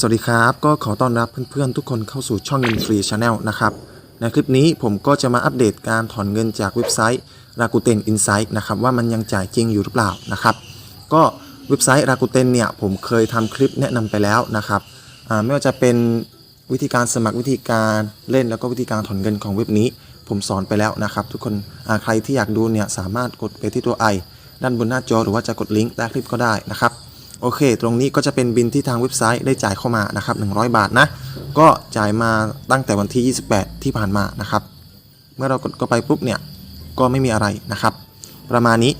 สวัสดีครับ ก็ขอต้อนรับเพื่อนๆ ทุกคนเข้าสู่ช่องเงินฟรีชาแนลนะครับ ในคลิปนี้ผมก็จะมาอัปเดตการถอนเงินจากเว็บไซต์ Rakuten Insight นะครับ ว่ามันยังจ่ายจริงอยู่หรือเปล่านะครับ ก็เว็บไซต์ Rakuten เนี่ยผมเคยทำคลิปแนะนำไปแล้วนะครับไม่ว่าจะเป็นวิธีการสมัครวิธีการเล่นแล้วก็วิธีการถอนเงินของเว็บนี้ ผมสอนไปแล้วนะครับ ทุกคนใครที่อยากดูเนี่ยสามารถกดไปที่ตัว i ด้านบนหน้าจอหรือว่าจะกดลิงก์ใต้คลิปก็ได้นะครับ โอเค ตรงนี้ก็จะเป็นบินที่ทางเว็บไซต์ได้จ่ายเข้ามานะครับ100 บาทนะ ก็จ่ายมาตั้งแต่วันที่ 28 ที่ผ่านมานะครับ เมื่อเรากดเข้าไปปุ๊บเนี่ย ก็ไม่มีอะไรนะครับ ประมาณนี้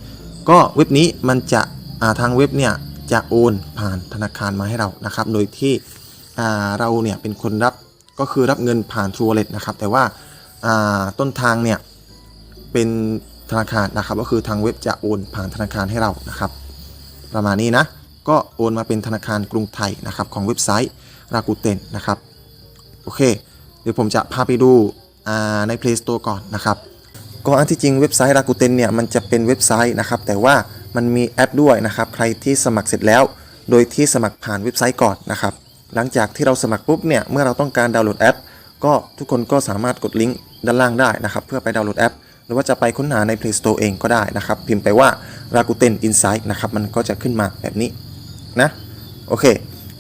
ก็เว็บนี้มันจะาทางเว็บเนี่ยจะโอนผ่านธนาคารมาให้เรานะครับ โดยที่เราเนี่ยเป็นคนรับก็คือรับเงินผ่าน True Wallet นะครับ แต่ว่าอ่าต้นทางเนี่ยเป็นธนาคารนะครับ ก็คือทางเว็บจะโอนผ่านธนาคารให้เรานะครับ ประมาณนี้นะ ก็โอนมาเป็นธนาคารกรุงไทยนะครับของเว็บไซต์รากูเตนนะครับโอเค เดี๋ยวผมจะพาไปดูใน Play Store ก่อนนะครับก็อันที่จริงเว็บไซต์รากูเตนเนี่ยมันจะเป็นเว็บไซต์นะครับแต่ว่ามันมีแอปด้วยนะครับใครที่สมัครเสร็จแล้ว โดยที่สมัครผ่านเว็บไซต์ก่อนนะครับหลังจากที่เราสมัครปุ๊บเนี่ยเมื่อเราต้องการดาวน์โหลดแอป ก็ทุกคนก็สามารถกดลิงก์ด้านล่างได้นะครับเพื่อไปดาวน์โหลดแอป หรือว่าจะไปค้นหาใน Play Store เองก็ได้นะครับพิมพ์ไปว่า Rakuten Insight นะครับมันก็จะขึ้นมาแบบนี้ นะโอเค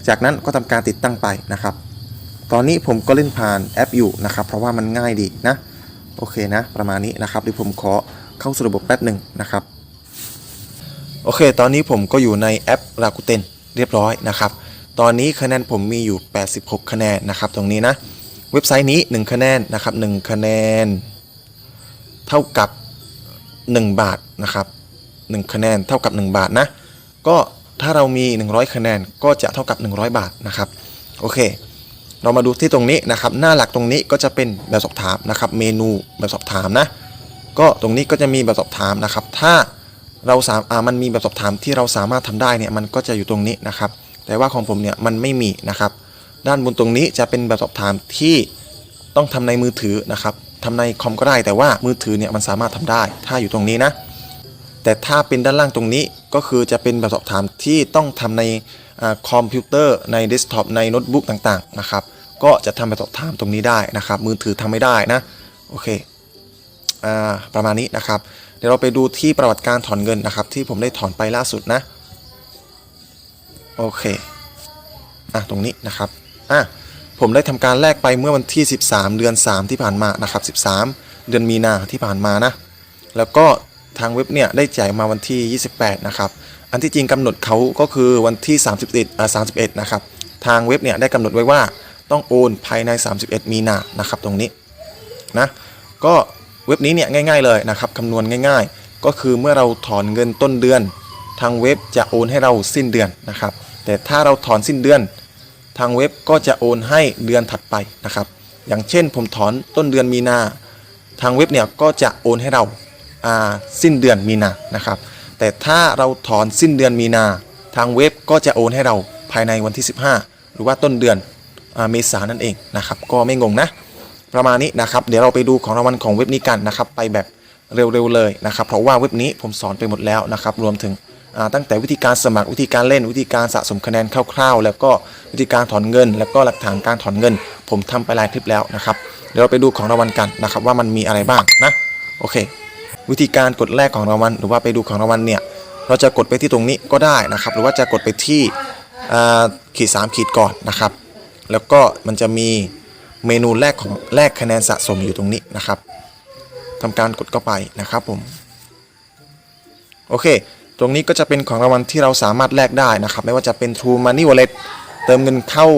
จากนั้นก็ทำการติดตั้งไปนะครับ ตอนนี้ผมก็เล่นผ่านแอปอยู่นะครับ เพราะว่ามันง่ายดีนะโอเคนะ ประมาณนี้นะครับเดี๋ยวผมขอเข้าสู่ระบบแป๊บหนึ่งนะครับโอเค ตอนนี้ผมก็อยู่ในแอป Rakuten เรียบร้อยนะครับ ตอนนี้คะแนนผมมีอยู่ 86 คะแนนนะครับ ตรงนี้นะ เว็บไซต์นี้ 1 คะแนนนะครับ 1 คะแนน เท่ากับ 1 บาทนะครับ 1 คะแนนเท่ากับ 1 บาทนะ ก็ ถ้าเรามี 100 คะแนนก็จะเท่ากับ 100 บาทนะครับโอเค เรามาดูที่ตรงนี้นะครับ หน้าหลักตรงนี้ก็จะเป็นแบบสอบถามนะครับ เมนูแบบสอบถามนะ ก็ตรงนี้ก็จะมีแบบสอบถามนะครับ ถ้าเราสามอ่ามันมีแบบสอบถามที่เราสามารถทำได้เนี่ยมันก็จะอยู่ตรงนี้นะครับ แต่ว่าของผมเนี่ยมันไม่มีนะครับ ด้านบนตรงนี้จะเป็นแบบสอบถามที่ต้องทำในมือถือนะครับทำในคอมก็ได้แต่ว่ามือถือเนี่ยมันสามารถทำได้ ถ้าอยู่ตรงนี้นะ แต่ถ้าเป็นด้านล่างตรงนี้ก็คือจะเป็นแบบสอบถามที่ต้องทำในอคอมพิวเตอร์ในเดสก์ท็อปในโน้ตบุ๊กต่างๆนะครับก็จะทำแบบสอบถามตรงนี้ได้นะครับ มือถือทำไม่ได้นะโอเคอ่าประมาณนี้นะครับ เดี๋ยวเราไปดูที่ประวัติการถอนเงินนะครับ ที่ผมได้ถอนไปล่าสุดนะโอเคอะตรงนี้นะครับอะผมได้ทำการแลกไปเมื่อวันที่ 13 เดือน 3 ที่ผ่านมานะครับ 13 เดือนมีนาที่ผ่านมานะ แล้วก็ ทางเว็บเนี่ยได้จ่ายมาวันที่ 28 นะครับ อันที่จริงกำหนดเขาก็คือวันที่ 31อ่า31 นะครับ ทางเว็บเนี่ยได้กำหนดไว้ว่าต้องโอนภายใน 31 มีนานะครับตรงนี้นะก็เว็บนี้เนี่ยง่าย ๆเลยนะครับคำนวณง่าย ๆ ก็คือเมื่อเราถอนเงินต้นเดือน ทางเว็บจะโอนให้เราสิ้นเดือนนะครับ แต่ถ้าเราถอนสิ้นเดือน ทางเว็บก็จะโอนให้เดือนถัดไปนะครับ อย่างเช่นผมถอนต้นเดือนมีนา ทางเว็บเนี่ยก็จะโอนให้เรา สิ้นเดือนมีนานะครับ แต่ถ้าเราถอนสิ้นเดือนมีนา ทางเว็บก็จะโอนให้เราภายในวันที่ 15 หรือว่าต้นเดือนเมษายนนั่นเองนะครับ ก็ไม่งงนะ ประมาณนี้นะครับ เดี๋ยวเราไปดูของรางวัลของเว็บนี้กันนะครับ ไปแบบเร็วๆเลยนะครับ เพราะว่าเว็บนี้ผมสอนไปหมดแล้วนะครับ รวมถึงตั้งแต่วิธีการสมัครวิธีการเล่นวิธีการสะสมคะแนนคร่าวๆ แล้วก็วิธีการถอนเงิน แล้วก็หลักฐานการถอนเงิน ผมทำไปหลายคลิปแล้วนะครับ เดี๋ยวเราไปดูของรางวัลกันนะครับ ว่ามันมีอะไรบ้างนะ โอเค วิธีการกดแรกของรางวัลหรือว่าไปดูของรางวัลเนี่ยเราจะกดไปที่ตรงนี้ก็ได้นะครับ หรือว่าจะกดไปที่ขีด3ขีดก่อนนะครับ แล้วก็มันจะมีเมนูแรกของแรกคะแนนสะสมอยู่ตรงนี้นะครับทำการกดเข้าไปนะครับผมโอเค ตรงนี้ก็จะเป็นของรางวัลที่เราสามารถแลกได้นะครับ ไม่ว่าจะเป็น True Money Wallet เติมเงินเข้า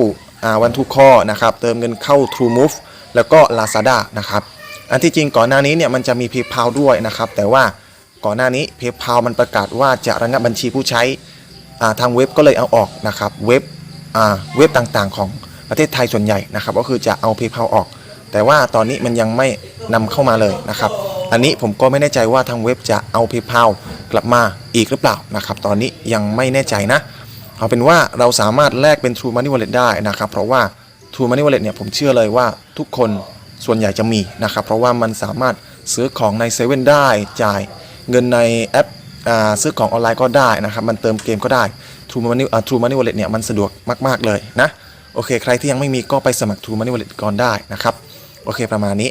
วันทูคอนะครับ เติมเงินเข้า True Move แล้วก็ Lazada นะครับ อันที่จริงก่อนหน้านี้เนี่ยมันจะมี PayPal ด้วยนะครับ แต่ว่าก่อนหน้านี้ PayPal มันประกาศว่าจะระงับบัญชีผู้ใช้ทางเว็บก็เลยเอาออกนะครับเว็บเว็บต่างๆ ของประเทศไทยส่วนใหญ่นะครับ ก็คือจะเอา PayPal ออก แต่ว่าตอนนี้มันยังไม่นำเข้ามาเลยนะครับ อันนี้ผมก็ไม่แน่ใจว่าทางเว็บจะเอา PayPal กลับมาอีกหรือเปล่านะครับ ตอนนี้ยังไม่แน่ใจนะ เอาเป็นว่าเราสามารถแลกเป็น True Money Wallet ได้นะครับ เพราะว่า True Money Wallet เนี่ยผมเชื่อเลยว่าทุกคน ส่วนใหญ่จะมีนะครับ เพราะว่ามันสามารถซื้อของในเซเว่นได้จ่ายเงินในแอปอซื้อของออนไลน์ก็ได้นะครับ มันเติมเกมก็ได้ True Money อ่า True Money Wallet เนี่ยมันสะดวกมาก ๆ เลยนะ โอเค ใครที่ยังไม่มีก็ไปสมัคร True Money Wallet ก่อนได้นะครับ โอเคประมาณนี้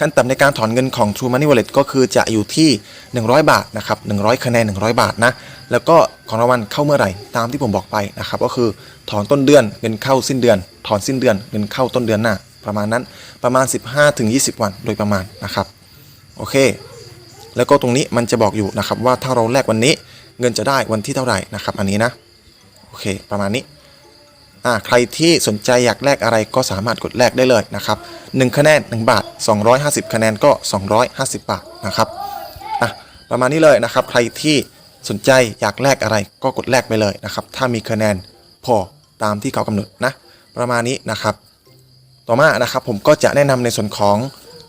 ขั้นต่ำในการถอนเงินของ True Money Wallet ก็คือจะอยู่ที่ 100 บาทนะครับ 100 คะแนน 100 บาทนะ แล้วก็ของรางวัลเข้าเมื่อไหร่ ตามที่ผมบอกไปนะครับ ก็คือถอนต้นเดือนเงินเข้าสิ้นเดือน ถอนสิ้นเดือนเงินเข้าต้นเดือนหน้า ประมาณนั้นประมาณ 15-20 วันโดยประมาณนะครับโอเค แล้วก็ตรงนี้มันจะบอกอยู่นะครับว่าถ้าเราแลกวันนี้เงินจะได้วันที่เท่าไหร่นะครับ อันนี้นะโอเคประมาณนี้อ่าใครที่สนใจอยากแลกอะไรก็สามารถกดแลกได้เลยนะครับ1คะแนน1บาท 250 คะแนนก็ 250 บาทนะครับอะประมาณนี้เลยนะครับใครที่สนใจอยากแลกอะไรก็กดแลกไปเลยนะครับถ้ามีคะแนนพอตามที่เขากำหนดนะประมาณนี้นะครับ ต่อมานะครับผมก็จะแนะนำในส่วนของ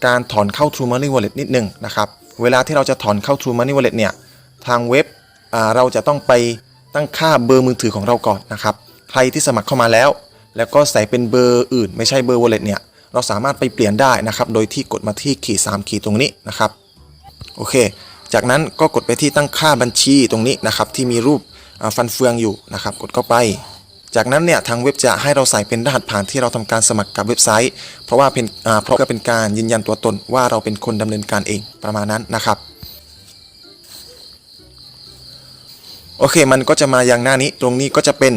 การถอนเข้า True Money Wallet นิดนึงนะครับเวลาที่เราจะถอนเข้า True Money Wallet เนี่ยทางเว็บเราจะต้องไปตั้งค่าเบอร์มือถือของเราก่อนนะครับใครที่สมัครเข้ามาแล้ว แล้วก็ใส่เป็นเบอร์อื่น ไม่ใช่เบอร์ wallet เนี่ยเราสามารถไปเปลี่ยนได้นะครับโดยที่กดมาที่ขีด3ขีดตรงนี้นะครับโอเค จากนั้นก็กดไปที่ตั้งค่าบัญชีตรงนี้นะครับที่มีรูปฟันเฟืองอยู่นะครับกดเข้าไป จากนั้นเนี่ยทางเว็บจะให้เราใส่เป็นรหัสผ่านที่เราทำการสมัครกับเว็บไซต์ เพราะว่าเป็นอ่าเพราะก็เป็นการยืนยันตัวตนว่าเราเป็นคนดำเนินการเองประมาณนั้นนะครับโอเคมันก็จะมาอย่างหน้านี้ตรงนี้ก็จะเป็น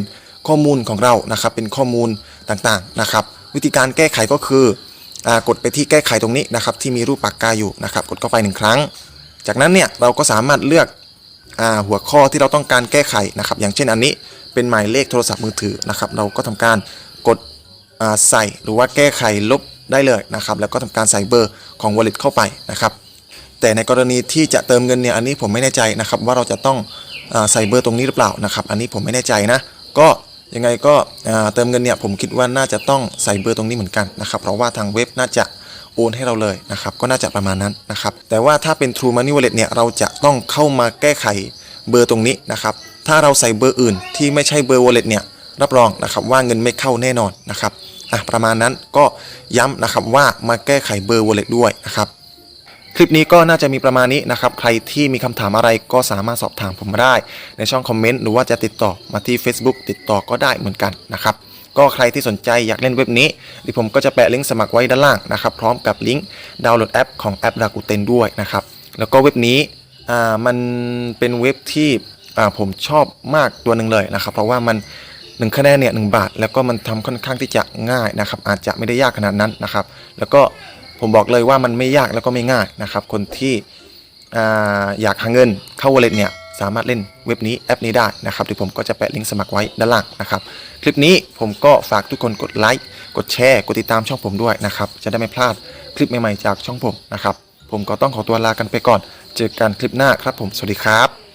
ข้อมูลของเรานะครับ เป็นข้อมูลต่างๆนะครับ วิธีการแก้ไขก็คืออกดไปที่แก้ไขตรงนี้นะครับ ที่มีรูปปากกาอยู่นะครับ กดเข้าไปหนึ่งครั้ง จากนั้นเนี่ยเราก็สามารถเลือกอหัวข้อที่เราต้องการแก้ไขนะครับ อย่างเช่นอันนี้ เป็นหมายเลขโทรศัพท์มือถือนะครับ เราก็ทำการกดใส่หรือว่าแก้ไขลบได้เลยนะครับ แล้วก็ทำการใส่เบอร์ของ wallet เข้าไปนะครับ แต่ในกรณีที่จะเติมเงินเนี่ยอันนี้ผมไม่แน่ใจนะครับ ว่าเราจะต้องอใส่เบอร์ตรงนี้หรือเปล่านะครับ อันนี้ผมไม่แน่ใจนะ ก็ยังไงก็เติมเงินเนี่ยผมคิดว่าน่าจะต้องใส่เบอร์ตรงนี้เหมือนกันนะครับ เพราะว่าทางเว็บน่าจะโอนให้เราเลยนะครับ ก็น่าจะประมาณนั้นนะครับ แต่ว่าถ้าเป็น True Money Wallet เนี่ยเราจะต้องเข้ามาแก้ไข เบอร์ตรงนี้นะครับ ถ้าเราใส่เบอร์อื่นที่ไม่ใช่เบอร์ Wallet เนี่ยรับรองนะครับว่าเงินไม่เข้าแน่นอนนะครับอะประมาณนั้นก็ย้ำนะครับว่ามาแก้ไขเบอร์ Wallet ด้วยนะครับคลิปนี้ก็น่าจะมีประมาณนี้นะครับ ใครที่มีคำถามอะไรก็สามารถสอบถามผมมาได้ ในช่องคอมเมนต์หรือว่าจะติดต่อมาที่ Facebook ติดต่อก็ได้เหมือนกันนะครับ ก็ใครที่สนใจอยากเล่นเว็บนี้ดี๋ยวผมก็จะแปะลิงก์สมัครไว้ด้านล่างนะครับ พร้อมกับลิงก์ดาวน์โหลดแอปของแอป Rakuten ด้วยนะครับ แล้วก็เว็บนี้ อ่ามันเป็นเว็บที่อ่าผมชอบมากตัวหนึ่งเลยนะครับ เพราะว่ามันหนึ่งคะแนนเนี่ยหบาท แล้วก็มันทำค่อนข้างที่จะง่ายนะครับ อาจจะไม่ได้ยากขนาดนั้นนะครับ แล้วก็ผมบอกเลยว่ามันไม่ยากแล้วก็ไม่ง่ายนะครับ คนที่อ่าอยากหาเงินเข้า wallet เนี่ยสามารถเล่นเว็บนี้แอปนี้ได้นะครับเดี๋ยวผมก็จะแปะลิงก์สมัครไว้ด้านล่างนะครับ คลิปนี้ผมก็ฝากทุกคนกดไลค์กดแชร์ กดติดตามช่องผมด้วยนะครับ จะได้ไม่พลาดคลิปใหม่ๆจากช่องผมนะครับ ผมก็ต้องขอตัวลากันไปก่อน เจอกันคลิปหน้าครับผม สวัสดีครับ